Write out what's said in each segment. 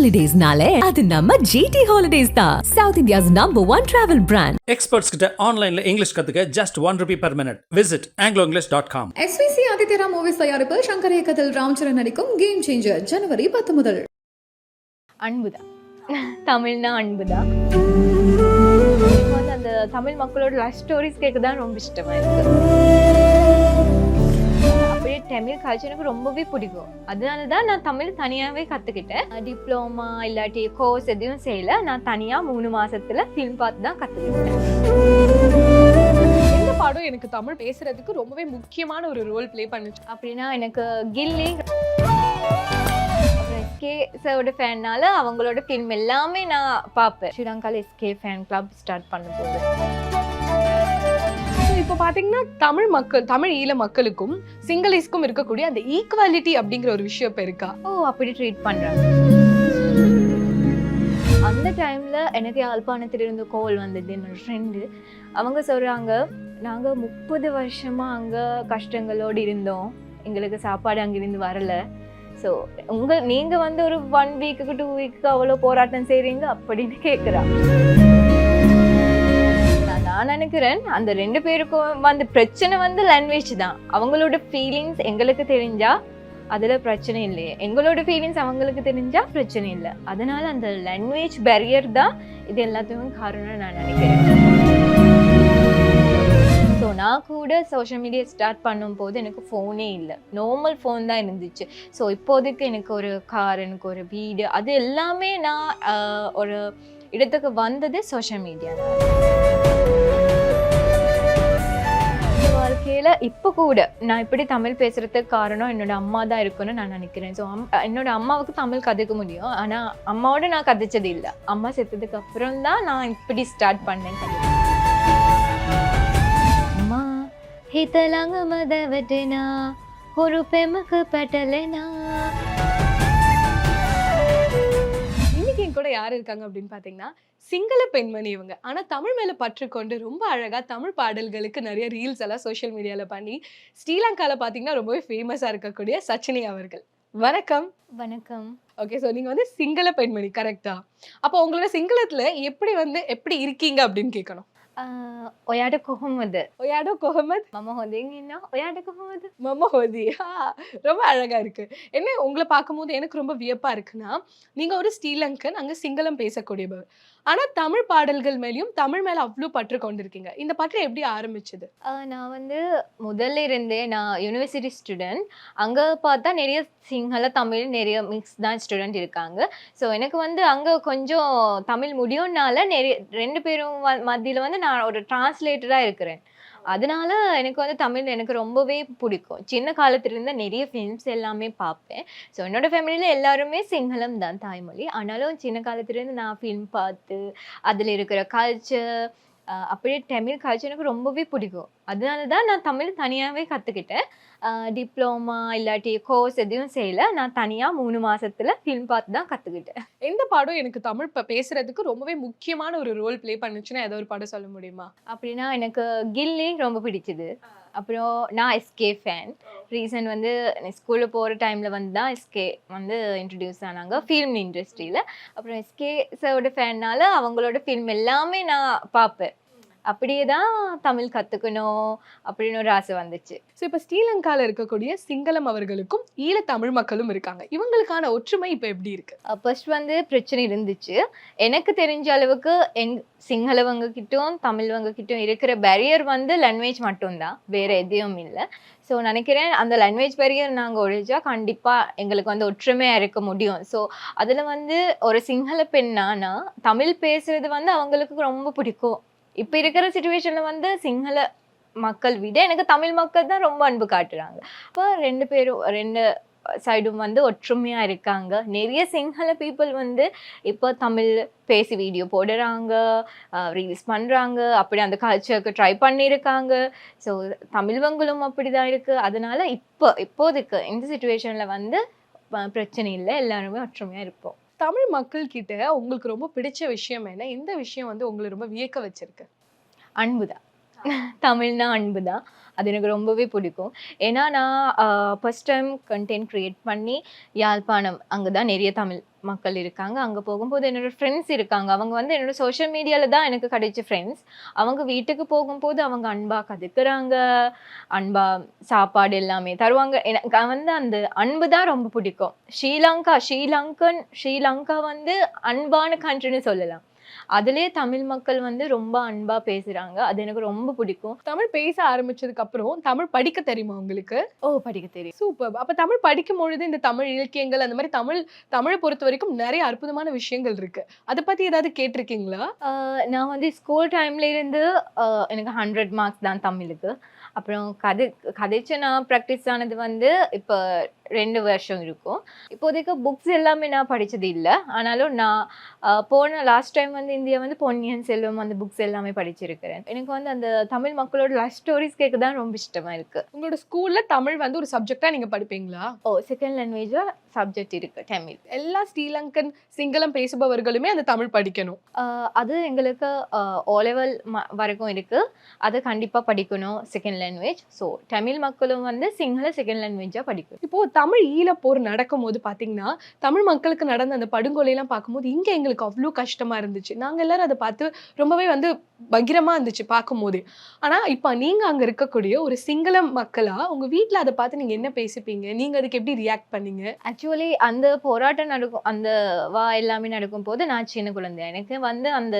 ஹாலிடேஸ்னாலே அது நம்ம ஜிடி ஹாலிடேஸ் தான். South India's number one travel brand experts கிட்ட ஆன்லைன்ல இங்கிலீஷ் கத்துக்க just one rupee per minute. Visit angloenglish.com dot com SVC ஆதித்யரா movies தயாரிப்பு சங்கர் இயக்கத்தில் ராம்சரண் நடிக்கும் கேம் சேஞ்சர் ஜனவரி பத்து முதல். அன்புதான் தமிழ்னா வந்து அந்த தமிழ் மக்களோட லைஃப் ஸ்டோரிஸ் கேட்க தான் ரொம்ப இஷ்டமா இருக்கு. அப்படியே தமிழ் கல்ச்சர் எனக்கு ரொம்பவே பிடிக்கும். அதனால தான் நான் தமிழ் தனியாகவே கற்றுக்கிட்டேன் டிப்ளமா இல்லாட்டி கோர்ஸ் எதுவும் செய்யல. நான் தனியாக மூணு மாசத்துல ஃபிலிம் பார்த்து தான் கற்றுக்கிட்டேன் இந்த படம் எனக்கு தமிழ் பேசுறதுக்கு ரொம்பவே முக்கியமான ஒரு ரோல் ப்ளே பண்ணுச்சு. அப்படின்னா எனக்கு கில்லி. எஸ்கே சரோட ஃபேன்னால அவங்களோட ஃபில்ம் எல்லாமே நான் பார்ப்பேன். ஸ்ரீலங்கால எஸ்கே ஃபேன் கிளப் ஸ்டார்ட் பண்ண போது So, இப்போ பார்த்தீங்கன்னா தமிழ் மக்கள் தமிழ் ஈழ மக்களுக்கும் சிங்களீஸ்க்கும் இருக்கக்கூடிய அந்த ஈக்குவாலிட்டி அப்படிங்கிற ஒரு விஷயம் இப்போ இருக்கா? ஓ அப்படி ட்ரீட் பண்ணுறாங்க அந்த டைமில் எனக்கு யாழ்ப்பாணத்திலிருந்து கோல் வந்தது என்னோட ஃப்ரெண்டு அவங்க சொல்கிறாங்க நாங்கள் முப்பது வருஷமாக அங்கே கஷ்டங்களோடு இருந்தோம். எங்களுக்கு சாப்பாடு அங்கிருந்து வரலை. ஸோ உங்கள் நீங்கள் வந்து ஒரு ஒன் வீக்குக்கு டூ வீக்கு அவ்வளோ போராட்டம் செய்கிறீங்க அப்படின்னு கேட்குறா நான் நினைக்கிறேன் அந்த ரெண்டு பேருக்கும் வந்து பிரச்சனை வந்து லாங்குவேஜ் தான். அவங்களோட ஃபீலிங்ஸ் எங்களுக்கு தெரிஞ்சா அதில் பிரச்சனை இல்லையே. எங்களோட ஃபீலிங்ஸ் அவங்களுக்கு தெரிஞ்சால் பிரச்சனை இல்லை. அதனால் அந்த லாங்குவேஜ் பேரியர் தான் இது எல்லாத்துக்கும் காரணம் நான் நினைக்கிறேன். ஸோ நான் கூட சோஷியல் மீடியா ஸ்டார்ட் பண்ணும்போது எனக்கு ஃபோனே இல்லை. நார்மல் ஃபோன் தான் இருந்துச்சு. ஸோ இப்போதைக்கு எனக்கு ஒரு கார் எனக்கு ஒரு வீடு அது எல்லாமே நான் ஒரு இடத்துக்கு வந்தது சோஷியல் மீடியா வாழ்க்கையில இப்போ கூட நான் இப்படி தமிழ் பேசுறதுக்கு காரணம் என்னோட அம்மா தான் இருக்குன்னு நான் நினைக்கிறேன் ஸோ என்னோட அம்மாவுக்கு தமிழ் கதைக்க முடியும் ஆனா அம்மாவோட நான் கதைச்சது இல்லை அம்மா செத்ததுக்கு அப்புறம் தான் நான் இப்படி ஸ்டார்ட் பண்ணேன் கதைக்க. அம்மா හිතළඟ මදවටනා හොරු පෙමක පැටලෙනා என் கூட யார் இருக்காங்க அப்படின்னு பாத்தீங்கன்னா சிங்கள பெண்மணி இவங்க. ஆனா தமிழ் மேல பற்று கொண்டு ரொம்ப அழகா தமிழ் பாடல்களுக்கு நிறைய ரீல்ஸ் எல்லாம் சோஷியல் மீடியால பண்ணி ஸ்ரீலங்கால பாத்தீங்கன்னா ரொம்பவே ஃபேமஸா இருக்கக்கூடிய சச்சினி அவர்கள். வணக்கம். வணக்கம். ஓகே ஸோ நீங்க வந்து சிங்கள பெண்மணி கரெக்டா அப்போ உங்களோட சிங்களத்துல எப்படி வந்து எப்படி இருக்கீங்க அப்படின்னு கேட்கணும் ඔයාට කොහොමද ஒயாடோ கொஹமத் මම හොඳින් ඉන්න ඔයාට කොහොමද மம்ம ஹோதி ஆ, ரொம்ப அழகா இருக்கு என்ன உங்களை பார்க்கும்போது எனக்கு ரொம்ப வியப்பா இருக்குன்னா நீங்க ஒரு ஸ்ரீலங்கன் அங்க சிங்களம் பேசக்கூடியவர் ஆனால் தமிழ் பாடல்கள் மேலேயும் தமிழ் மேலே அவ்வளோ பற்று கொண்டிருக்கீங்க. இந்த பற்று எப்படி ஆரம்பிச்சது? நான் வந்து முதல்ல இருந்தே நான் யூனிவர்சிட்டி ஸ்டூடெண்ட் அங்கே பார்த்தா நிறைய சிங்கள தமிழ் நிறைய மிக்ஸ் தான் ஸ்டூடெண்ட் இருக்காங்க. ஸோ எனக்கு வந்து அங்கே கொஞ்சம் தமிழ் முடியும்னால நிறைய ரெண்டு பேரும் மத்தியில் வந்து நான் ஒரு டிரான்ஸ்லேட்டராக இருக்கிறேன். அதனால எனக்கு வந்து தமிழ் எனக்கு ரொம்பவே பிடிக்கும். சின்ன காலத்திலிருந்து நிறைய ஃபிலிம்ஸ் எல்லாமே பார்ப்பேன். ஸோ என்னோட ஃபேமிலியில் எல்லாருமே சிங்களம் தான் தாய்மொழி. ஆனாலும் சின்ன காலத்துலேருந்து நான் ஃபிலிம் பார்த்து அதில் இருக்கிற கல்ச்சர் அப்படியே தமிழ் கல்ச்சர் எனக்கு ரொம்பவே பிடிக்கும். அதனால தான் நான் தமிழ் தனியாகவே கற்றுக்கிட்டேன் டிப்ளமா இல்லாட்டி கோர்ஸ் எதுவும் செய்யல. நான் தனியாக மூணு மாசத்துல ஃபிலிம் பார்த்து தான் கற்றுக்கிட்டேன் எந்த பாடம் எனக்கு தமிழ் ப- பேசுறதுக்கு ரொம்பவே முக்கியமான ஒரு ரோல் ப்ளே பண்ணுச்சுன்னா ஏதோ ஒரு பாடம் சொல்ல முடியுமா? அப்படின்னா எனக்கு கில்லி ரொம்ப பிடிச்சது. அப்புறம் நான் எஸ்கே ஃபேன் ரீசன் வந்து ஸ்கூலில் போகிற டைமில் வந்து தான் எஸ்கே வந்து இன்ட்ரடியூஸ் ஆனாங்க ஃபிலிம் இண்டஸ்ட்ரியில் அப்புறம் எஸ்கே சரோட ஃபேன்னால அவங்களோட ஃபிலிம் எல்லாமே நான் பார்ப்பேன். அப்படியே தான் தமிழ் கற்றுக்கணும் அப்படின்னு ஒரு ஆசை வந்துச்சு. ஸோ இப்போ ஸ்ரீலங்கால இருக்கக்கூடிய சிங்களம் அவர்களுக்கும் ஈழ தமிழ் மக்களும் இருக்காங்க. இவங்களுக்கான ஒற்றுமை இப்போ எப்படி இருக்கு? ஃபர்ஸ்ட் வந்து பிரச்சனை இருந்துச்சு. எனக்கு தெரிஞ்ச அளவுக்கு எங் சிங்களவங்க கிட்டயும் தமிழ்வங்க கிட்டயும் இருக்கிற பேரியர் வந்து லாங்குவேஜ் மட்டும்தான். வேற எதுவும் இல்லை. ஸோ நினைக்கிறேன் அந்த லாங்குவேஜ் பேரியர் நாங்கள் ஒழிச்சா கண்டிப்பாக எங்களுக்கு வந்து ஒற்றுமையாக இருக்க முடியும். ஸோ அதில் வந்து ஒரு சிங்கள பெண்ணானா தமிழ் பேசுறது வந்து அவங்களுக்கு ரொம்ப பிடிக்கும். இப்போ இருக்கிற சுச்சுவேஷனில் வந்து சிங்கள மக்கள் விட எனக்கு தமிழ் மக்கள் தான் ரொம்ப அன்பு காட்டுறாங்க. இப்போ ரெண்டு பேரும் ரெண்டு சைடும் வந்து ஒற்றுமையாக இருக்காங்க. நிறைய சிங்கள பீப்புள் வந்து இப்போ தமிழ் பேசி வீடியோ போடுறாங்க ரீல்ஸ் பண்ணுறாங்க அப்படி அந்த கல்ச்சருக்கு ட்ரை பண்ணியிருக்காங்க. ஸோ தமிழ்வங்களும் அப்படி தான் இருக்குது அதனால இப்போ இப்போதைக்கு இந்த சுச்சுவேஷனில் வந்து பிரச்சனை இல்லை. எல்லாருமே ஒற்றுமையாக இருப்போம். தமிழ் மக்கள் கிட்ட உங்களுக்கு ரொம்ப பிடிச்ச விஷயம் என்ன? இந்த விஷயம் வந்து உங்களை ரொம்ப வியக்க வச்சிருக்கு. அன்பு தான் தமிழ்னா அன்பு தான் அது எனக்கு ரொம்பவே பிடிக்கும். ஏன்னா நான் ஃபஸ்ட் டைம் கண்டென்ட் க்ரியேட் பண்ணி யாழ்ப்பாணம் அங்கே தான் நிறைய தமிழ் மக்கள் இருக்காங்க. அங்கே போகும்போது என்னோடய ஃப்ரெண்ட்ஸ் இருக்காங்க. அவங்க வந்து என்னோடய சோஷியல் மீடியாவில் தான் எனக்கு கிடைச்ச ஃப்ரெண்ட்ஸ் அவங்க வீட்டுக்கு போகும்போது அவங்க அன்பாக கதுக்குறாங்க. அன்பாக சாப்பாடு எல்லாமே தருவாங்க. எனக்கு வந்து அந்த அன்பு தான் ரொம்ப பிடிக்கும். ஸ்ரீலங்கா ஸ்ரீலங்கன் ஸ்ரீலங்கா வந்து அன்பான கண்ட்ரின்னு சொல்லலாம். அதுலேயே தமிழ் மக்கள் வந்து ரொம்ப அன்பாக பேசுகிறாங்க அது எனக்கு ரொம்ப பிடிக்கும். தமிழ் பேச ஆரம்பிச்சதுக்கு அப்புறம் தமிழ் படிக்க தெரியுமா உங்களுக்கு? ஓ படிக்க தெரியும். சூப்பர் அப்ப தமிழ் படிக்கும் பொழுது இந்த தமிழ் இலக்கியங்கள் அந்த மாதிரி தமிழ் தமிழை பொறுத்த வரைக்கும் நிறைய அற்புதமான விஷயங்கள் இருக்கு. அதை பத்தி ஏதாவது கேட்டிருக்கீங்களா? நான் வந்து ஸ்கூல் டைம்ல இருந்து ஆஹ் எனக்கு ஹண்ட்ரட் மார்க்ஸ் தான் தமிழுக்கு. அப்புறம் கதை கதைச்சு நான் ப்ராக்டிஸ் ஆனது வந்து இப்போ ரெண்டு வருஷம் இருக்கும். இப்போதைக்கு புக்ஸ் எல்லாமே நான் படிச்சது இல்லை. ஆனாலும் நான் போன லாஸ்ட் டைம் வந்து இந்தியா வந்து பொன்னியின் செல்வம் அந்த புக்ஸ் எல்லாமே படிச்சிருக்கிறேன். எனக்கு வந்து அந்த தமிழ் மக்களோட லைஃப் ஸ்டோரிஸ் கேட்க தான் ரொம்ப இஷ்டமா இருக்கு. உங்களோட ஸ்கூல்ல தமிழ் வந்து ஒரு சப்ஜெக்டா நீங்க படிப்பீங்களா? ஓ செகண்ட் லாங்குவேஜா சப்ஜெக்ட் இருக்கு தமிழ். எல்லா ஸ்ரீலங்கன் சிங்களம் பேசுபவர்களுமே அந்த தமிழ் படிக்கணும். அது எங்களுக்கு ஓ லெவல் வரைக்கும் இருக்கு. அது கண்டிப்பாக படிக்கணும் செகண்ட் லாங்குவேஜ் ஸோ தமிழ் மக்களும் வந்து சிங்கள செகண்ட் லாங்குவேஜாக படிக்கணும். இப்போ தமிழ் ஈழப்போர் நடக்கும்போது பார்த்தீங்கன்னா தமிழ் மக்களுக்கு நடந்த அந்த படுகொலையெல்லாம் பார்க்கும்போது இங்கே எங்களுக்கு அவ்வளோ கஷ்டமாக இருந்துச்சு. நாங்கள் எல்லாரும் அதை பார்த்து ரொம்பவே வந்து பகிரமாக இருந்துச்சு பார்க்கும்போது. ஆனால் இப்போ நீங்கள் அங்கே இருக்கக்கூடிய ஒரு சிங்கள மக்களாக உங்கள் வீட்டில் அதை பார்த்து நீங்கள் என்ன பேசிப்பீங்க? நீங்கள் அதுக்கு எப்படி ரியாக்ட் பண்ணீங்க? ஆக்சுவலி அந்த போராட்டம் நடக்கும் அந்த வா எல்லாமே நடக்கும் போது நான் சின்ன குழந்தை எனக்கு வந்து அந்த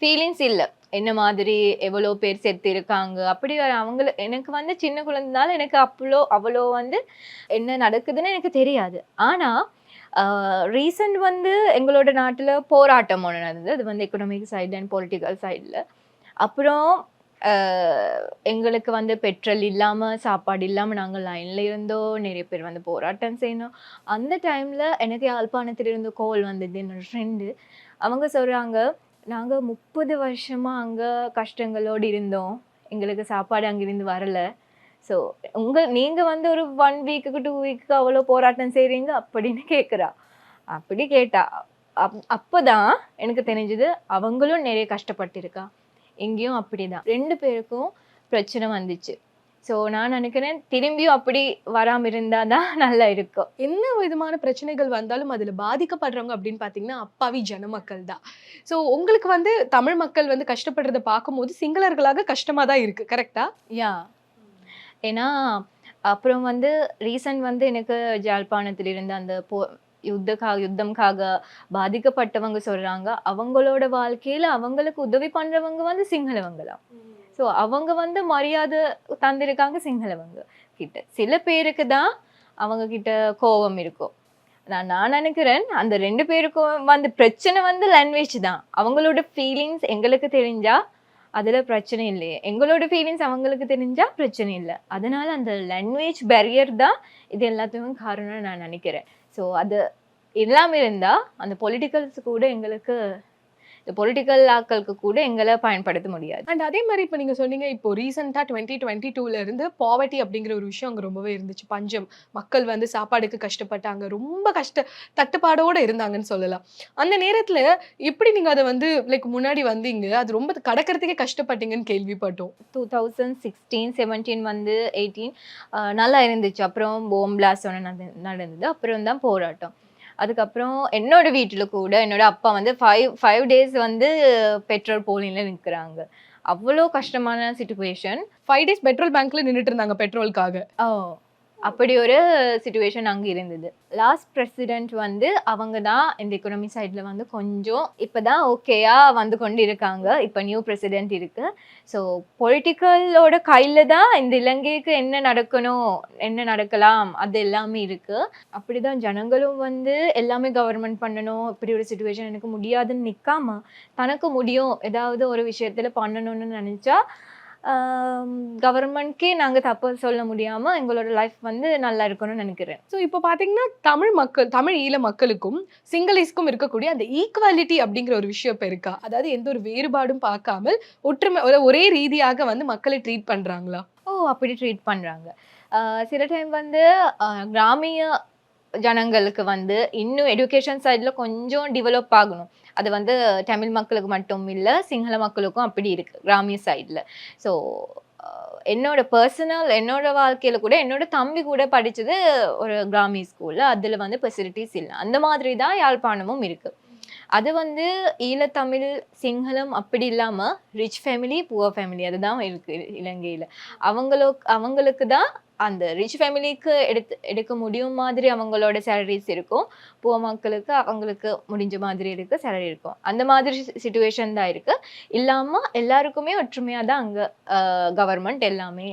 ஃபீலிங்ஸ் இல்லை. என்ன மாதிரி எவ்வளோ பேர் செத்து இருக்காங்க அப்படி வர அவங்கள எனக்கு வந்து சின்ன குழந்தைனால எனக்கு அவ்வளோ அவ்வளோ வந்து என்ன நடக்குதுன்னு எனக்கு தெரியாது. ஆனால் ரீசன்ட் வந்து எங்களோட நாட்டில் போராட்டம் ஒன்று நடந்தது. அது வந்து எக்கனாமிக் சைடு அண்ட் பொலிட்டிக்கல் சைடில் அப்புறம் எங்களுக்கு வந்து பெட்ரோல் இல்லாமல் சாப்பாடு இல்லாமல் நாங்கள் லைனில் இருந்தோம் நிறைய பேர் வந்து போராட்டம் செய்யணும் அந்த டைமில் எனக்கு யாழ்ப்பாணத்திலிருந்து கோல் வந்தது. என்னோட ஃப்ரெண்டு அவங்க சொல்கிறாங்க நாங்கள் முப்பது வருஷமாக அங்கே கஷ்டங்களோடு இருந்தோம். எங்களுக்கு சாப்பாடு அங்கேருந்து வரலை. ஸோ உங்கள் நீங்கள் வந்து ஒரு ஒன் வீக்குக்கு டூ வீக்குக்கு அவ்வளோ போராட்டம் செய்கிறீங்க அப்படின்னு கேட்குறா அப்படி கேட்டா அப் அப்போ தான் எனக்கு தெரிஞ்சது அவங்களும் நிறைய கஷ்டப்பட்டிருக்கா. எங்கேயும் அப்படிதான். ரெண்டு பேருக்கும் பிரச்சனை வந்துச்சு. ஸோ நான் நினைக்கிறேன் திரும்பியும் அப்படி வராமல் இருந்தால் தான் நல்லா இருக்கும். என்ன விதமான பிரச்சனைகள் வந்தாலும் அதுல பாதிக்கப்படுறவங்க அப்படின்னு பாத்தீங்கன்னா அப்பாவி ஜனமக்கள் தான். ஸோ உங்களுக்கு வந்து தமிழ் மக்கள் வந்து கஷ்டப்படுறத பார்க்கும்போது சிங்களர்களாக கஷ்டமா தான் இருக்கு கரெக்டா யா ஏன்னா அப்புறம் வந்து ரீசன்ட் வந்து எனக்கு ஜாழ்ப்பாணத்தில் இருந்த அந்த போ யுத்தக்காக யுத்தம்காக பாதிக்கப்பட்டவங்க சொல்றாங்க அவங்களோட வாழ்க்கையில அவங்களுக்கு உதவி பண்றவங்க வந்து சிங்களவங்களாம் ஸோ அவங்க வந்து மரியாதை தந்திருக்காங்க சிங்களவங்க கிட்ட. சில பேருக்கு தான் அவங்க கிட்ட கோபம் இருக்கும். நான் நான் நினைக்கிறேன் அந்த ரெண்டு பேருக்கும் வந்து பிரச்சனை வந்து லாங்குவேஜ் தான். அவங்களோட ஃபீலிங்ஸ் எங்களுக்கு தெரிஞ்சா அதில் பிரச்சனை இல்லையே. எங்களோட ஃபீலிங்ஸ் அவங்களுக்கு தெரிஞ்சால் பிரச்சனை இல்லை. அதனால் அந்த லாங்குவேஜ் பேரியர் தான் இது எல்லாத்துக்கும் காரணம்னு நான் நினைக்கிறேன். ஸோ அது இல்லாமல் இருந்தால் அந்த பொலிட்டிக்கல்ஸ் கூட எங்களுக்கு இந்த பொலிட்டிக்கல் ஆக்களுக்கு கூட எங்களை பயன்படுத்த முடியாது. அண்ட் அதே மாதிரி இப்போ நீங்க சொன்னீங்க இப்போ ரீசெண்டா டுவெண்ட்டி டுவெண்ட்டி டூல இருந்து பாவர்ட்டி அப்படிங்கிற ஒரு விஷயம் அங்க ரொம்பவே இருந்துச்சு. பஞ்சம். மக்கள் வந்து சாப்பாடுக்கு கஷ்டப்பட்டாங்க. ரொம்ப கஷ்ட தட்டுப்பாடோட இருந்தாங்கன்னு சொல்லலாம். அந்த நேரத்துல எப்படி நீங்க அதை வந்து லைக் முன்னாடி வந்தீங்க? அது ரொம்ப கடக்கிறதுக்கே கஷ்டப்பட்டீங்கன்னு கேள்விப்பட்டோம். டூ தௌசண்ட் சிக்ஸ்டீன் செவன்டீன் வந்து எயிட்டீன் நல்லா இருந்துச்சு. அப்புறம் போம் பிளாஸ்ட் ஒன்று நடந்தது. அப்புறம் தான் போராட்டம். அதுக்கப்புறம் என்னோட வீட்டில் கூட என்னோட அப்பா வந்து ஃபைவ் ஃபைவ் டேஸ் வந்து பெட்ரோல் போலிங்கில் நிற்கிறாங்க அவ்வளோ கஷ்டமான சுச்சுவேஷன் ஃபைவ் டேஸ் பெட்ரோல் பேங்க்ல நின்னுட்டு இருந்தாங்க பெட்ரோலுக்காக ஓ. அப்படி ஒரு சுச்சுவேஷன் அங்கே இருந்தது. லாஸ்ட் பிரசிடென்ட் வந்து அவங்க தான் இந்த எக்கனாமி சைடில் வந்து கொஞ்சம் இப்போ தான் ஓகேயா வந்து கொண்டு இருக்காங்க இப்போ நியூ பிரசிடென்ட் இருக்குது ஸோ பொலிட்டிக்கலோட கையில் தான் இந்த இலங்கைக்கு என்ன நடக்கணும் என்ன நடக்கலாம் அது எல்லாமே இருக்குது அப்படி தான் ஜனங்களும் வந்து எல்லாமே கவர்மெண்ட் பண்ணணும். இப்படி ஒரு சுச்சுவேஷன் எனக்கு முடியாதுன்னு நிற்காம தனக்கு முடியும். ஏதாவது ஒரு விஷயத்தில் பண்ணணும்னு நினச்சா கவர்மெண்ட்கே நாங்க தப்பு சொல்ல முடியாம எங்களோட லைஃப் வந்து நல்லா இருக்கணும்னு நினைக்கிறேன். ஸோ இப்போ பார்த்தீங்கன்னா தமிழ் மக்கள் தமிழ் ஈழ மக்களுக்கும் சிங்களீஸ்க்கும் இருக்கக்கூடிய அந்த ஈக்குவாலிட்டி அப்படிங்கிற ஒரு விஷயம் இப்போ இருக்கா? அதாவது எந்த ஒரு வேறுபாடும் பார்க்காமல் ஒற்றுமை ஒரு- ரீதியாக வந்து மக்களை ட்ரீட் பண்றாங்களா? ஓ அப்படி ட்ரீட் பண்றாங்க. ஆஹ் சில டைம் வந்து கிராமிய ஜனங்களுக்கு வந்து இன்னும் எஜுகேஷன் சைடில் கொஞ்சம் டெவலப் ஆகணும். அது வந்து தமிழ் மக்களுக்கு மட்டும் இல்லை சிங்கள மக்களுக்கும் அப்படி இருக்குது கிராமிய சைடில் ஸோ என்னோட பர்சனல் என்னோட வாழ்க்கையில் கூட என்னோட தம்பி கூட படித்தது ஒரு கிராமி ஸ்கூலில் அதில் வந்து ஃபெசிலிட்டிஸ் இல்லை. அந்த மாதிரி தான் யாழ்ப்பாணமும் இருக்குது அது வந்து ஈழத்தமிழ் சிங்களம் அப்படி இல்லாமல் ரிச் ஃபேமிலி புவர் ஃபேமிலி அதுதான் இருக்குது இலங்கையில். அவங்களுக்கு அவங்களுக்கு தான் அந்த ரிச் ஃபேமிலிக்கு எடுத்து எடுக்க முடியும் மாதிரி அவங்களோட சேலரிஸ் இருக்கும். புவர் மக்களுக்கு அவங்களுக்கு முடிஞ்ச மாதிரி இருக்குது சேலரி இருக்கும். அந்த மாதிரி சுச்சுவேஷன் தான் இருக்குது இல்லாமல் எல்லாருக்குமே ஒற்றுமையாக தான் அங்கே கவர்மெண்ட் எல்லாமே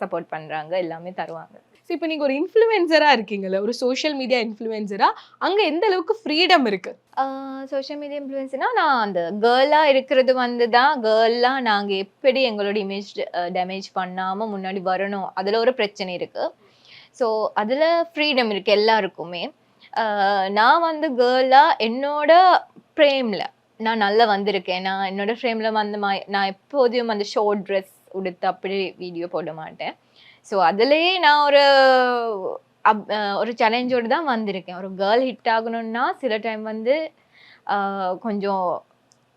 சப்போர்ட் பண்ணுறாங்க எல்லாமே தருவாங்க. ஸோ இப்போ நீங்கள் ஒரு இன்ஃப்ளூயன்சராக இருக்கீங்கல்ல ஒரு சோஷியல் மீடியா இன்ஃப்ளூயன்சராக அங்கே எந்த அளவுக்கு ஃப்ரீடம் இருக்குது சோஷியல் மீடியா இன்ஃப்ளூயன்ஸ்னால் நான் அந்த கேர்ளாக இருக்கிறது வந்து தான் கேர்ளாக நாங்கள் எப்படி எங்களோட இமேஜ் டேமேஜ் பண்ணாமல் முன்னாடி வரணும் அதில் ஒரு பிரச்சனை இருக்குது ஸோ அதில் ஃப்ரீடம் இருக்குது எல்லாருக்குமே. நான் வந்து கேர்ளாக என்னோட ஃப்ரேமில் நான் நல்லா வந்திருக்கேன். நான் என்னோட ஃப்ரேமில் வந்து மா- நான் எப்போதையும் அந்த ஷோர்ட் ட்ரெஸ் உடுத்து அப்படி வீடியோ போட மாட்டேன். ஸோ அதுலேயே நான் ஒரு அப் ஒரு சேலஞ்சோடு தான் வந்திருக்கேன். ஒரு கேர்ள் ஹிட் ஆகணும்னா சில டைம் வந்து கொஞ்சம்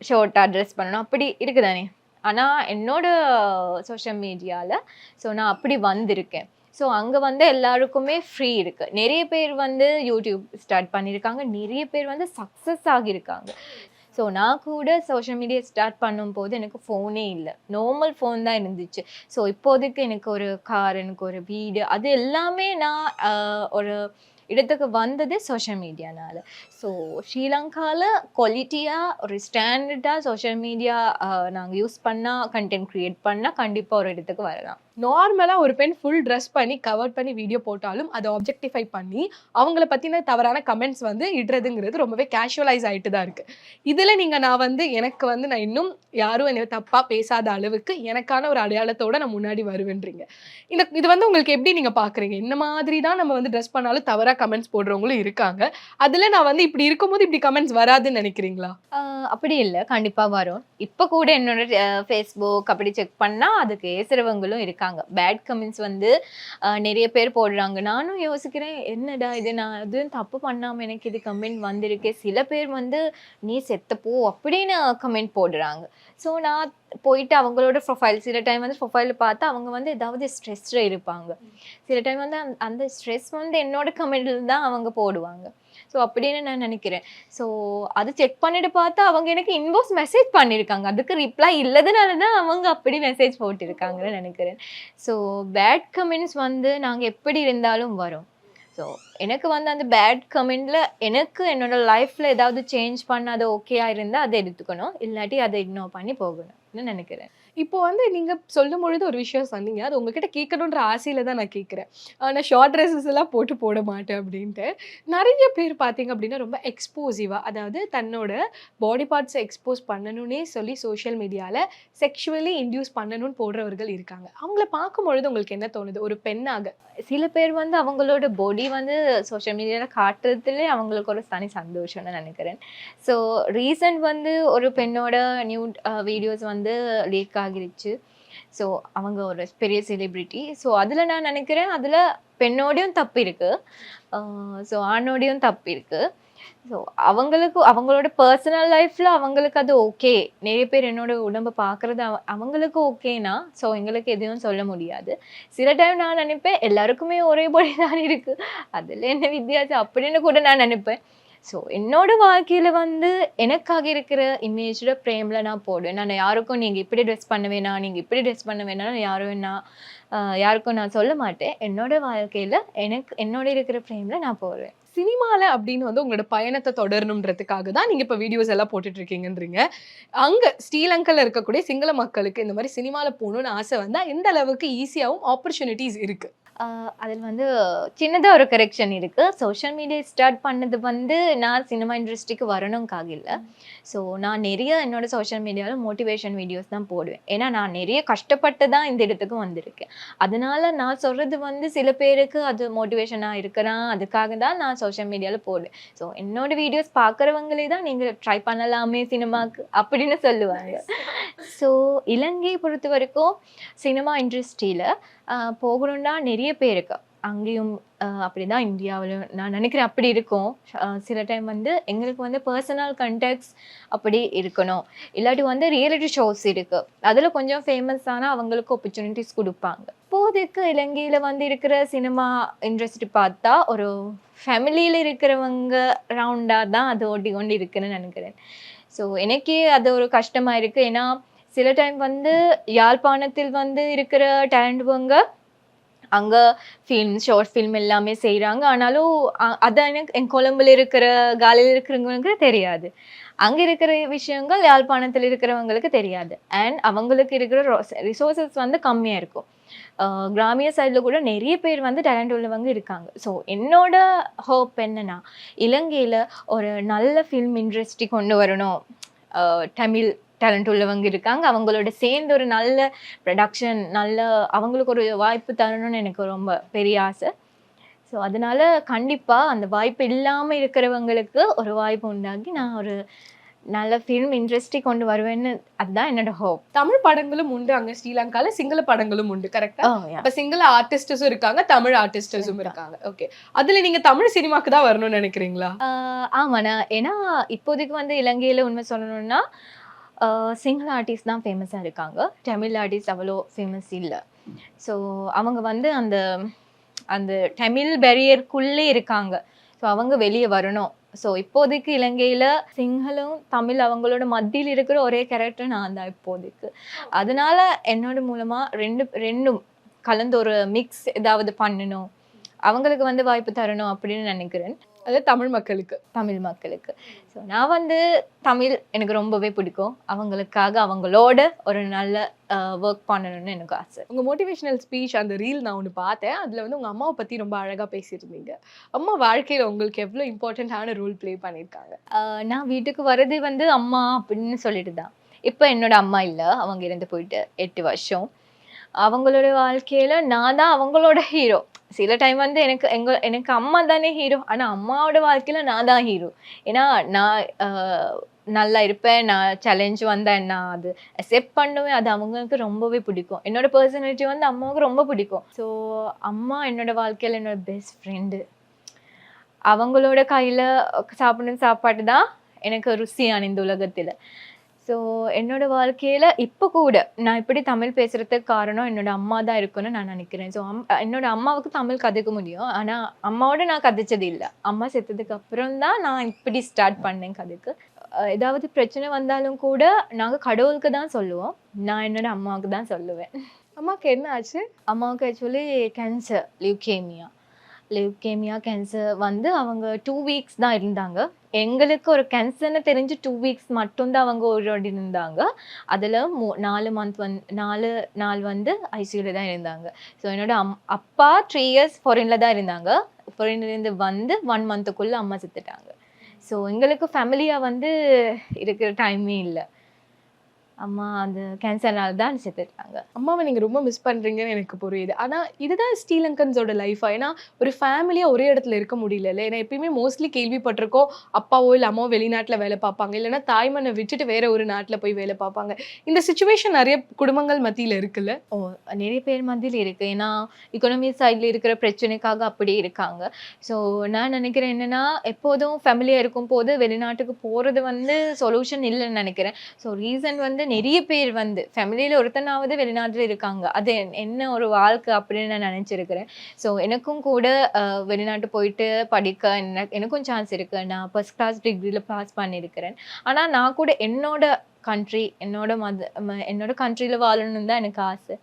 ஷார்ட்டாக ட்ரெஸ் பண்ணணும். அப்படி இருக்குதானே? ஆனால் என்னோட சோஷியல் மீடியாவில் ஸோ நான் அப்படி வந்திருக்கேன். ஸோ அங்கே வந்து எல்லாருக்குமே ஃப்ரீ இருக்குது நிறைய பேர் வந்து யூடியூப் ஸ்டார்ட் பண்ணியிருக்காங்க நிறைய பேர் வந்து சக்ஸஸ் ஆகியிருக்காங்க. ஸோ நான் கூட சோஷியல் மீடியா ஸ்டார்ட் பண்ணும்போது எனக்கு ஃபோனே இல்லை. நார்மல் ஃபோன் தான் இருந்துச்சு. ஸோ இப்போதைக்கு எனக்கு ஒரு கார் எனக்கு ஒரு வீடு அது எல்லாமே நான் ஒரு இடத்துக்கு வந்தது சோஷியல் மீடியானால் ஸோ ஸ்ரீலங்காவில் குவாலிட்டியாக ஒரு ஸ்டாண்டர்டாக சோஷியல் மீடியா நாங்கள் யூஸ் பண்ணால் கண்டென்ட் க்ரியேட் பண்ணால் கண்டிப்பாக ஒரு இடத்துக்கு வரலாம். நார்மலாக ஒரு பெண் ஃபுல் ட்ரெஸ் பண்ணி கவர் பண்ணி வீடியோ போட்டாலும் அதை ஆப்ஜெக்டிஃபை பண்ணி அவங்கள பற்றின தவறான கமெண்ட்ஸ் வந்து இடுறதுங்கிறது ரொம்பவே கேஷுவலைஸ் ஆகிட்டு தான் இருக்குது இதில் நீங்கள் நான் வந்து எனக்கு வந்து நான் இன்னும் யாரும் என்ன தப்பாக பேசாத அளவுக்கு எனக்கான ஒரு அடையாளத்தோடு நான் முன்னாடி வருவேன்றீங்க. இந்த இது வந்து உங்களுக்கு எப்படி நீங்கள் பார்க்குறீங்க இந்த மாதிரி தான் நம்ம வந்து ட்ரெஸ் பண்ணாலும் தவறாக கமெண்ட்ஸ் போடுறவங்களும் இருக்காங்க. அதில் நான் வந்து இப்படி இருக்கும்போது இப்படி கமெண்ட்ஸ் வராதுன்னு நினைக்கிறீங்களா? அப்படி இல்லை. கண்டிப்பாக வரும். இப்போ கூட என்னோட ஃபேஸ்புக் அப்படி செக் பண்ணால் அதுக்கு ஏசுறவங்களும் இருக்காங்க. பேட் கமெண்ட்ஸ் வந்து நிறைய பேர் போடுறாங்க. நானும் யோசிக்கிறேன் என்னடா இது? நான் அதுவும் தப்பு பண்ணாமல் எனக்கு இது கமெண்ட் வந்திருக்கு. சில பேர் வந்து நீ செத்தப்போ அப்படின்னு கமெண்ட் போடுறாங்க. ஸோ நான் போயிட்டு அவங்களோட ப்ரொஃபைல் சில டைம் வந்து ப்ரொஃபைல் பார்த்து அவங்க வந்து ஏதாவது ஸ்ட்ரெஸ்ஸில் இருப்பாங்க. சில டைம் வந்து அந்த- அந்த ஸ்ட்ரெஸ் வந்து என்னோட கமெண்டில் தான் அவங்க போடுவாங்க. ஸோ அப்படின்னு நான் நினைக்கிறேன். ஸோ அது செக் பண்ணிட்டு பார்த்தா அவங்க எனக்கு இன்பாக்ஸ் மெசேஜ் பண்ணியிருக்காங்க அதுக்கு ரிப்ளை இல்லதுனால தான் அவங்க அப்படி மெசேஜ் போட்டிருக்காங்கன்னு நினைக்கிறேன். ஸோ பேட் கமெண்ட்ஸ் வந்து நாங்கள் எப்படி இருந்தாலும் வரும். ஸோ எனக்கு வந்து அந்த பேட் கமெண்டில் எனக்கு என்னோட லைஃப்பில் ஏதாவது சேஞ்ச் பண்ண அது ஓகேயாக இருந்தால் அதை எடுத்துக்கணும். இல்லாட்டி அதை இக்னோர் பண்ணி போகணும். நினைக்கிறேன். இப்போ வந்து நீங்கள் சொல்லும் பொழுது ஒரு விஷயம் சொன்னீங்க. அது உங்ககிட்ட கேட்கணுன்ற ஆசையில் தான் நான் கேட்குறேன். நான் ஷார்ட் ட்ரெஸ்ஸஸ் எல்லாம் போட்டு போட மாட்டேன் அப்படின்ட்டு. நிறைய பேர் பார்த்தீங்க அப்படின்னா ரொம்ப எக்ஸ்போசிவாக அதாவது தன்னோட பாடி பார்ட்ஸை எக்ஸ்போஸ் பண்ணணும்னே சொல்லி சோஷியல் மீடியாவில் செக்ஷுவலி இன்டியூஸ் பண்ணணும்னு போடுறவர்கள் இருக்காங்க. அவங்கள பார்க்கும் பொழுது உங்களுக்கு என்ன தோணுது? ஒரு பெண்ணாக. சில பேர் வந்து அவங்களோட பாடி வந்து சோஷியல் மீடியாவில் காட்டுறதுலே அவங்களுக்கு ஒரு தனி சந்தோஷம்னு நினைக்கிறேன். ஸோ ரீசன்ட் வந்து ஒரு பெண்ணோட நியூ வீடியோஸ் வந்து லீக் ஆகிருச்சு ஸோ அவங்க ஒரு பெரிய செலிப்ரிட்டி ஸோ அதில் நான் நினைக்கிறேன் அதில் பெண்ணோடையும் தப்பு இருக்குது ஸோ ஆணோடையும் தப்பு இருக்குது ஸோ அவங்களுக்கு அவங்களோட பர்சனல் லைஃப்பில் அவங்களுக்கு அது ஓகே நிறைய பேர் என்னோட உடம்பை பார்க்குறது அவங்களுக்கு ஓகேனா ஸோ எங்களுக்கு எதுவும் சொல்ல முடியாது. சில டைம் நான் நினைப்பேன் எல்லாருக்குமே ஒரே பாடி தான் இருக்குது அதில் என்ன வித்தியாசம்? அப்படின்னு கூட நான் நினைப்பேன். ஸோ என்னோட வாழ்க்கையில் வந்து எனக்காக இருக்கிற இமேஜில் பிரேமில் நான் போடுவேன். நான் யாருக்கும் நீங்கள் இப்படி ட்ரெஸ் பண்ண வேணாம் நீங்கள் இப்படி ட்ரெஸ் பண்ண வேணாம் யாரும் நான் யாருக்கும் நான் சொல்ல மாட்டேன். என்னோட வாழ்க்கையில் எனக்கு என்னோட இருக்கிற ஃப்ரேமில் நான் போடுவேன். சினிமாவில் அப்படின்னு வந்து உங்களோட பயணத்தை தொடரணுன்றதுக்காக தான் நீங்கள் இப்போ வீடியோஸ் எல்லாம் போட்டுட்ருக்கீங்கன்றீங்க. அங்கே அங்க இருக்கக்கூடிய சிங்கள மக்களுக்கு இந்த மாதிரி சினிமாவில் போகணுன்னு ஆசை வந்தால் எந்த அளவுக்கு ஈஸியாகவும் ஆப்பர்ச்சுனிட்டிஸ் இருக்குது அதில் வந்து சின்னதாக ஒரு கரெக்ஷன் இருக்குது சோஷியல் மீடியா ஸ்டார்ட் பண்ணது வந்து நான் சினிமா இண்டஸ்ட்ரிக்கு வரணுங்காக இல்லை ஸோ நான் நிறைய என்னோட சோஷியல் மீடியாவில் மோட்டிவேஷன் வீடியோஸ் தான் போடுவேன். ஏன்னா நான் நிறைய கஷ்டப்பட்டு தான் இந்த இடத்துக்கு வந்திருக்கேன். அதனால் நான் சொல்கிறது வந்து சில பேருக்கு அது மோட்டிவேஷனாக இருக்கிறான் அதுக்காக தான் நான் சோஷியல் மீடியாவில் போடுவேன் ஸோ என்னோட வீடியோஸ் பார்க்குறவங்களே தான் நீங்கள் ட்ரை பண்ணலாமே சினிமாக்கு அப்படின்னு சொல்லுவாங்க. ஸோ இலங்கையை பொறுத்த வரைக்கும் சினிமா இண்டஸ்ட்ரியில் போகணுன்னா நிறைய பேருக்கு அங்கேயும் அஹ், அப்படிதான் இந்தியாவில் நான் நினைக்கிறேன் அப்படி இருக்கும். சில டைம் வந்து எங்களுக்கு வந்து பர்சனல் கண்டெக்ட்ஸ் அப்படி இருக்கணும். இல்லாட்டி வந்து ரியாலிட்டி ஷோஸ் இருக்கு. அதில் கொஞ்சம் ஃபேமஸ் ஆனால் அவங்களுக்கு ஆப்பர்ச்சுனிட்டிஸ் கொடுப்பாங்க. இப்போதைக்கு இலங்கையில் வந்து இருக்கிற சினிமா இண்டஸ்ட்ரி பார்த்தா ஒரு ஃபேமிலியில் இருக்கிறவங்க ரவுண்டாக தான் அது ஓட்டி கொண்டு இருக்குன்னு நினைக்கிறேன். ஸோ எனக்கே அது ஒரு கஷ்டமாக இருக்குது ஏன்னா சில டைம் வந்து யாழ்ப்பாணத்தில் வந்து இருக்கிற டேலண்ட்வங்க அங்கே ஃபிலிம் ஷார்ட் ஃபிலிம் எல்லாமே செய்கிறாங்க ஆனாலும் அதான் எனக்கு என் கொழம்புல இருக்கிற காலையில் இருக்கிறவங்களுக்கு தெரியாது. அங்கே இருக்கிற விஷயங்கள் யாழ்ப்பாணத்தில் இருக்கிறவங்களுக்கு தெரியாது. அண்ட் அவங்களுக்கு இருக்கிற ரிசோர்ஸஸ் வந்து கம்மியாக இருக்கும். கிராமிய சைடில் கூட நிறைய பேர் வந்து டேலண்ட் உள்ளவங்க இருக்காங்க. ஸோ என்னோட ஹோப் என்னன்னா இலங்கையில் ஒரு நல்ல ஃபில்ம் இண்டஸ்ட்ரி கொண்டு வரணும். தமிழ் டேலண்ட் உள்ளவங்க இருக்காங்க. அவங்களோட சேர்ந்து ஒரு நல்ல ப்ரொடக்ஷன் நல்ல அவங்களுக்கு ஒரு வாய்ப்பு தரணும்னு எனக்கு ரொம்ப பெரிய ஆசை. ஸோ அதனால கண்டிப்பாக அந்த வாய்ப்பு இல்லாமல் இருக்கிறவங்களுக்கு ஒரு வாய்ப்பு உண்டாக்கி நான் ஒரு நல்ல ஃபில்ம் இண்டஸ்ட்ரி கொண்டு வருவேன்னு அதுதான் என்னோட ஹோப் தமிழ் படங்களும் உண்டு அங்க ஸ்ரீலங்கால சிங்கள படங்களும் உண்டு கரெக்டா அப்ப சிங்கள ஆர்டிஸ்டஸும் இருக்காங்க தமிழ் ஆர்டிஸ்டஸும் இருக்காங்க. ஓகே அதுல நீங்க தமிழ் சினிமாக்கு தான் வரணும்னு நினைக்கிறீங்களா? ஆமாண்ணா ஏன்னா இப்போதைக்கு வந்து இலங்கையில் உண்மை சொல்லணும்னா சிங்கள ஆர்டிஸ்ட் தான் ஃபேமஸாக இருக்காங்க. தமிழ் ஆர்டிஸ்ட் அவ்வளோ ஃபேமஸ் இல்லை. ஸோ அவங்க வந்து அந்த அந்த தமிழ் பேரியருக்குள்ளே இருக்காங்க. ஸோ அவங்க வெளியே வரணும். ஸோ இப்போதைக்கு இலங்கையில் சிங்களம் தமிழ் அவங்களோட மத்தியில் இருக்கிற ஒரே கேரக்டர் நான் தான் இப்போதைக்கு. அதனால என்னோட மூலமாக ரெண்டு ரெண்டும் கலந்து ஒரு மிக்ஸ் ஏதாவது பண்ணணும். அவங்களுக்கு வந்து வாய்ப்பு தரணும் அப்படின்னு நினைக்கிறேன். அது தமிழ் மக்களுக்கு. தமிழ் மக்களுக்கு. ஸோ நான் வந்து தமிழ் எனக்கு ரொம்பவே பிடிக்கும். அவங்களுக்காக அவங்களோட ஒரு நல்ல ஒர்க் பண்ணணும்னு எனக்கு ஆசை. உங்க மோட்டிவேஷனல் ஸ்பீச் அந்த ரீல் நான் ஒன்று பார்த்தேன். அதுல வந்து உங்க அம்மாவை பத்தி ரொம்ப அழகா பேசியிருந்தீங்க. அம்மா வாழ்க்கையில உங்களுக்கு எவ்வளவு இம்பார்ட்டன்டான ரோல் ப்ளே பண்ணியிருக்காங்க? நான் வீட்டுக்கு வர்றது வந்து அம்மா அப்படின்னு சொல்லிட்டு தான் இப்போ என்னோட அம்மா இல்லை. அவங்க இறந்து போயிட்டு எட்டு வருஷம். அவங்களோட வாழ்க்கையில நான் தான் அவங்களோட ஹீரோ சில டைம் வந்து எனக்கு எங்க எனக்கு அம்மா தானே ஹீரோ ஆனா அம்மாவோட வாழ்க்கையில நான் தான் ஹீரோ ஏன்னா நான் நல்லா இருப்பேன். நான் சேலஞ்ச் வந்தேன். நான் அது அக்செப்ட் பண்ணுவேன். அது அவங்களுக்கு ரொம்பவே பிடிக்கும். என்னோட பர்சனாலிட்டி வந்து அம்மாவுக்கு ரொம்ப பிடிக்கும். ஸோ அம்மா என்னோட வாழ்க்கையில என்னோட பெஸ்ட் ஃப்ரெண்டு அவங்களோட கையில் சாப்பிடும் சாப்பாடு தான் எனக்கு ருசியான இந்த உலகத்தில். ஸோ என்னோட வாழ்க்கையில் இப்போ கூட நான் இப்படி தமிழ் பேசுகிறதுக்கு காரணம் என்னோட அம்மா தான் இருக்குன்னு நான் நினைக்கிறேன். ஸோ அம் என்னோட அம்மாவுக்கு தமிழ் கற்றுக்க முடியும். ஆனால் அம்மாவோட நான் கதைச்சது இல்லை. அம்மா செத்ததுக்கு அப்புறம் தான் நான் இப்படி ஸ்டார்ட் பண்ணேன் கதைக்கு. ஏதாவது பிரச்சனை வந்தாலும் கூட நாங்கள் கடவுளுக்கு தான் சொல்லுவோம். நான் என்னோட அம்மாவுக்கு தான் சொல்லுவேன். அம்மாக்கு என்ன ஆச்சு? அம்மாவுக்கு actually cancer leukemia leukemia cancer வந்து அவங்க டூ வீக்ஸ் தான் இருந்தாங்க. எங்களுக்கு ஒரு கேன்சர்னு தெரிஞ்சு டூ வீக்ஸ் மட்டும்தான் அவங்க ஓடி இருந்தாங்க. அதில் மூ நாலு மந்த் வந் நாலு நாள் வந்து ஐசியூவில் தான் இருந்தாங்க. ஸோ என்னோட அம் அப்பா த்ரீ இயர்ஸ் ஃபாரினில் தான் இருந்தாங்க. ஃபாரின்லேருந்து வந்து ஒன் மந்த்துக்குள்ளே அம்மா செத்துட்டாங்க. ஸோ எங்களுக்கு ஃபேமிலியாக வந்து இருக்கிற டைமே இல்லை. அம்மா அந்த கேன்சர்னால தான் செத்துட்டாங்க. அம்மாவை நீங்க ரொம்ப மிஸ் பண்றீங்கன்னு எனக்கு புரியுது. ஆனா இதுதான் ஸ்ரீலங்கன்ஸோட லைஃபா ஏன்னா ஒரு ஃபேமிலியா ஒரே இடத்துல இருக்க முடியல ஏன்னா எப்பயுமே மோஸ்ட்லி கேள்விப்பட்டிருக்கோம் அப்பாவோ இல்ல அம்மாவோ வெளிநாட்டுல வேலை பார்ப்பாங்க. இல்லைன்னா தாய்மண்ணை விட்டுட்டு வேற ஒரு நாட்டுல போய் வேலை பார்ப்பாங்க. இந்த சுச்சுவேஷன் நிறைய குடும்பங்கள் மத்தியில இருக்குல்ல? ஓ நிறைய பேர் மத்தியில் இருக்கு. ஏன்னா எக்கனாமி சைடில் இருக்கிற பிரச்சனைக்காக அப்படி இருக்காங்க. ஸோ நான் நினைக்கிறேன் என்னன்னா எப்போதும் ஃபேமிலியாக இருக்கும் போது வெளிநாட்டுக்கு போகிறது வந்து சொல்யூஷன் இல்லைன்னு நினைக்கிறேன். ஸோ ரீசன் வந்து நிறைய பேர் வந்து ஃபேமிலியில் ஒருத்தனாவது வெளிநாட்டில் இருக்காங்க. அது என்ன ஒரு வாழ்க்கை அப்படின்னு நான் நினச்சிருக்கிறேன். ஸோ எனக்கும் கூட வெளிநாட்டு போயிட்டு படிக்க என்ன எனக்கும் சான்ஸ் இருக்குது நான் ஃபர்ஸ்ட் கிளாஸ் டிகிரியில் பாஸ் பண்ணியிருக்கிறேன். ஆனால் நான் கூட என்னோட கண்ட்ரி என்னோட மத ம- என்னோட கண்ட்ரியில் வாழணும்னு தான் எனக்கு ஆசை.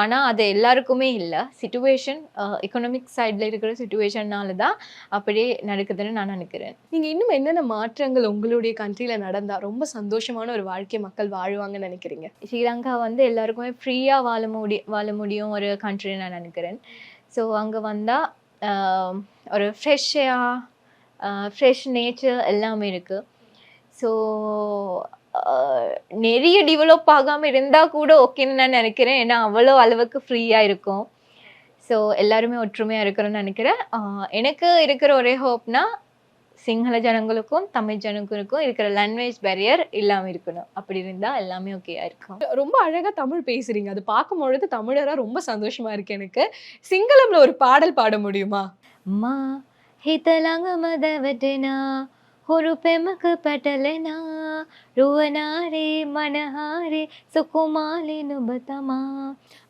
ஆனால் அது எல்லாருக்குமே இல்லை. சுச்சுவேஷன் எக்கனாமிக் சைடில் இருக்கிற சுச்சுவேஷன்னால தான் அப்படியே நடக்குதுன்னு நான் நினைக்கிறேன். நீங்க இன்னும் என்னென்ன மாற்றங்கள் உங்களுடைய கண்ட்ரில நடந்தா ரொம்ப சந்தோஷமான ஒரு வாழ்க்கை மக்கள் வாழ்வாங்கன்னு நினைக்கிறீங்க? ஸ்ரீலங்கா வந்து எல்லாருக்குமே ஃப்ரீயாக வாழ முடி வாழ முடியும் ஒரு கண்ட்ரி நான் நினைக்கிறேன். ஸோ அங்கே வந்தால் ஒரு ஃப்ரெஷ்ஷாக ஃப்ரெஷ் நேச்சர் எல்லாமே இருக்குது ஸோ நிறைய டெவலப் ஆகாமல் இருந்தால் கூட ஓகேன்னு நான் நினைக்கிறேன். ஏன்னா அவ்வளோ அளவுக்கு ஃப்ரீயாக இருக்கும். ஸோ எல்லாருமே ஒற்றுமையாக இருக்கிறோன்னு நினைக்கிறேன். எனக்கு இருக்கிற ஒரே ஹோப்னா சிங்கள ஜனங்களுக்கும் தமிழ் ஜனங்களுக்கும் இருக்கிற லாங்குவேஜ் பேரியர் இல்லாமல் இருக்கணும். அப்படி இருந்தால் எல்லாமே ஓகேயாக இருக்கும். ரொம்ப அழகாக தமிழ் பேசுகிறீங்க அது பார்க்கும் பொழுது தமிழராக ரொம்ப சந்தோஷமாக இருக்குது எனக்கு. சிங்களமில் ஒரு பாடல் பாட முடியுமா? அம்மா ஹிதலாங்க மதவட்டேனா ஒரு பெமக்கு பட்டலனா ருவனாரே மனஹாரே சுகுமாலே நுபதமா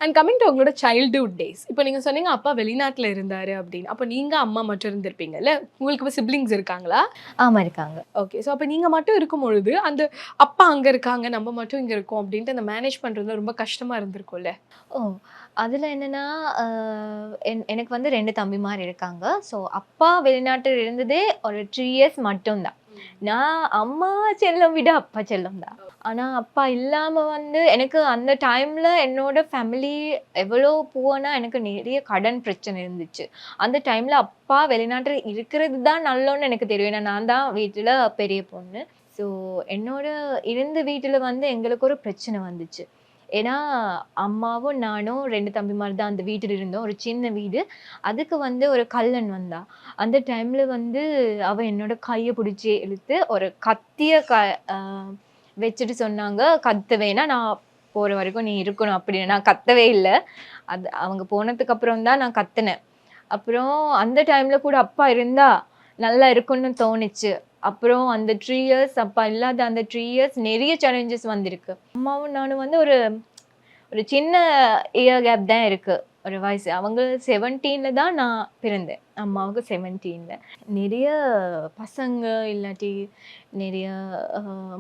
அண்ட் கம்மிங் டு உங்களோட சைல்டுஹுட் டேஸ் இப்போ நீங்கள் சொன்னீங்க அப்பா வெளிநாட்டில் இருந்தார் அப்படின்னு. அப்போ நீங்கள் அம்மா மட்டும் இருந்திருப்பீங்கல்ல உங்களுக்கு இப்போ சிப்ளிங்ஸ் இருக்காங்களா? ஆமாம் இருக்காங்க. ஓகே ஸோ அப்போ நீங்கள் மட்டும் இருக்கும் பொழுது அந்த அப்பா அங்கே இருக்காங்க நம்ம மட்டும் இங்கே இருக்கோம் அப்படின்ட்டு அந்த மேனேஜ் பண்ணுறது ரொம்ப கஷ்டமாக இருந்திருக்கும்ல? ஓ அதில் என்னென்னா எனக்கு வந்து ரெண்டு தம்பிமார் இருக்காங்க. ஸோ அப்பா வெளிநாட்டில் இருந்ததே ஒரு த்ரீ இயர்ஸ் மட்டும்தான். நான் அம்மா செல்லம் விட அப்பா செல்லம் தான் ஆனால் அப்பா இல்லாமல் வந்து எனக்கு அந்த டைமில் என்னோட ஃபேமிலி எவ்வளோ பூவனா எனக்கு நிறைய கடன் பிரச்சனை இருந்துச்சு. அந்த டைமில் அப்பா வெளிநாட்டில் இருக்கிறது தான் நல்லோன்னு எனக்கு தெரியும். ஏன்னா நான் தான் வீட்டில் பெரிய பொண்ணு. ஸோ என்னோட இருந்த வீட்டில் வந்து எங்களுக்கு ஒரு பிரச்சனை வந்துச்சு. ஏன்னா அம்மாவும் நானும் ரெண்டு தம்பிமார் தான் அந்த வீட்டில் இருந்தோம். ஒரு சின்ன வீடு. அதுக்கு வந்து ஒரு கல்லன் வந்தா. அந்த டைமில் வந்து அவள் என்னோட கையை பிடிச்சி இழுத்து ஒரு கத்திய க வச்சுட்டு சொன்னாங்க கத்துவேனா? நான் போகிற வரைக்கும் நீ இருக்கணும் அப்படின்னு. நான் கத்தவே இல்லை. அது அவங்க போனதுக்கு அப்புறம் தான் நான் கத்துனேன். அப்புறம் அந்த டைமில் கூட அப்பா இருந்தா நல்லா இருக்கும்னு தோணுச்சு. அப்புறம் அந்த த்ரீ இயர்ஸ் அப்பா இல்லாத அந்த த்ரீ இயர்ஸ் நிறைய சேலஞ்சஸ் வந்திருக்கு. அம்மாவும் நானும் வந்து ஒரு ஒரு சின்ன இயர் கேப் தான் இருக்குது ஒரு வயசு. அவங்க செவன்டீனில் தான் நான் பிறந்தேன். அம்மாவுக்கு செவன்டீனில் நிறைய பசங்க இல்லாட்டி நிறைய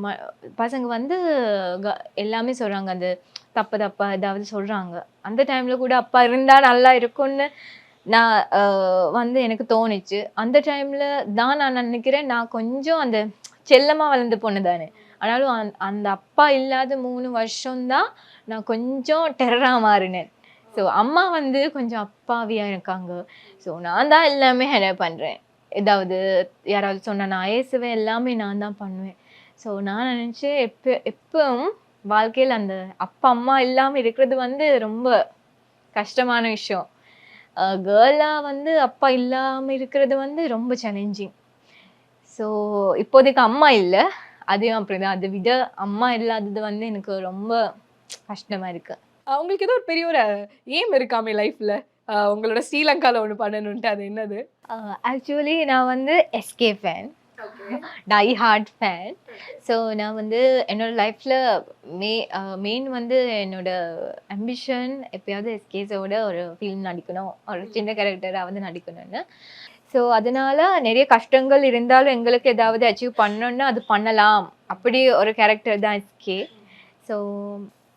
ம- பசங்க வந்து க- எல்லாமே சொல்கிறாங்க அந்த தப்பு தப்பா ஏதாவது சொல்கிறாங்க அந்த டைமில் கூட அப்பா இருந்தால் நல்லா இருக்கும்னு நான் வந்து எனக்கு தோணுச்சு. அந்த டைமில் தான் நான் நினைக்கிறேன் நான் கொஞ்சம் அந்த செல்லமாக வளர்ந்து பொண்ணு தானே. ஆனாலும் அந்த- அந்த அப்பா இல்லாத மூணு வருஷம்தான் நான் கொஞ்சம் டெரராக மாறினேன். ஸோ அம்மா வந்து கொஞ்சம் அப்பாவியாக இருக்காங்க. ஸோ நான் தான் எல்லாமே ஹேண்டில் பண்ணுறேன் ஏதாவது யாராவது சொன்னால் நான் ஏசுவேன் எல்லாமே நான் தான் பண்ணுவேன். ஸோ நான் நினச்சேன் எப்போ எப்பவும் வாழ்க்கையில் அந்த அப்பா அம்மா இல்லாமல் இருக்கிறது வந்து ரொம்ப கஷ்டமான விஷயம். கேர்ளாக வந்து அப்பா இல்லாமல் இருக்கிறது வந்து ரொம்ப சேலஞ்சிங் ஸோ இப்போதைக்கு அம்மா இல்லை. அதையும் அப்படிதான். அதை விட அம்மா இல்லாதது வந்து எனக்கு ரொம்ப கஷ்டமாக இருக்குது ஆஹ் உங்களுக்கு ஏதோ ஒரு பெரிய ஒரு ஏம் இருக்காமே லைஃப்ல உங்களோட ஸ்ரீலங்கால ஒன்று பண்ணணுன்ட்டு அது என்னது? ஆக்சுவலி நான் வந்து SK fan die hard fan so நான் வந்து என்னோட லைஃப்பில் மே மெயின் வந்து என்னோட அம்பிஷன் எப்பயாவது எஸ்கேஸோட ஒரு ஃபிலிம் நடிக்கணும். ஒரு சின்ன கேரக்டராக வந்து நடிக்கணும்னு. ஸோ அதனால நிறைய கஷ்டங்கள் இருந்தாலும் எங்களுக்கு ஏதாவது அச்சீவ் பண்ணணும்னா அது பண்ணலாம். அப்படி ஒரு கேரக்டர் தான் எஸ்கே ஸோ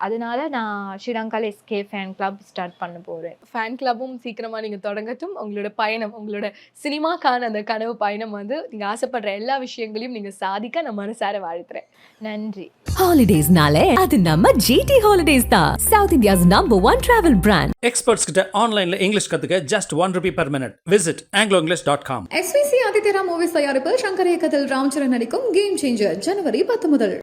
அதனால நான் ஸ்ரீலங்காவில் எஸ்கே ஃபேன் கிளப் ஸ்டார்ட் பண்ண போகிறேன் ஃபேன் கிளப்பும் சீக்கிரமா நீங்க தொடங்கட்டும். உங்களோட பயணம் உங்களோட சினிமாக்கான அந்த கனவு பயணம் வந்து நீங்க ஆசைப்படுற எல்லா விஷயங்களையும் நீங்க சாதிக்க நான் மனசார வாழ்த்துறேன். நன்றி. ஹாலிடேஸ்னாலே அது நம்ம GT Holidays தான். South India's number one travel brand. Experts கிட்ட ஆன்லைன்ல இங்கிலீஷ் கத்துக்க just one rupee per minute. Visit angloenglish.com dot com SVC ஆதித்யரா movies தயாரிப்பில் சங்கர் இயக்கத்தில் ராம்சரண் நடிக்கும் கேம் சேஞ்சர் ஜனவரி பத்து முதல்.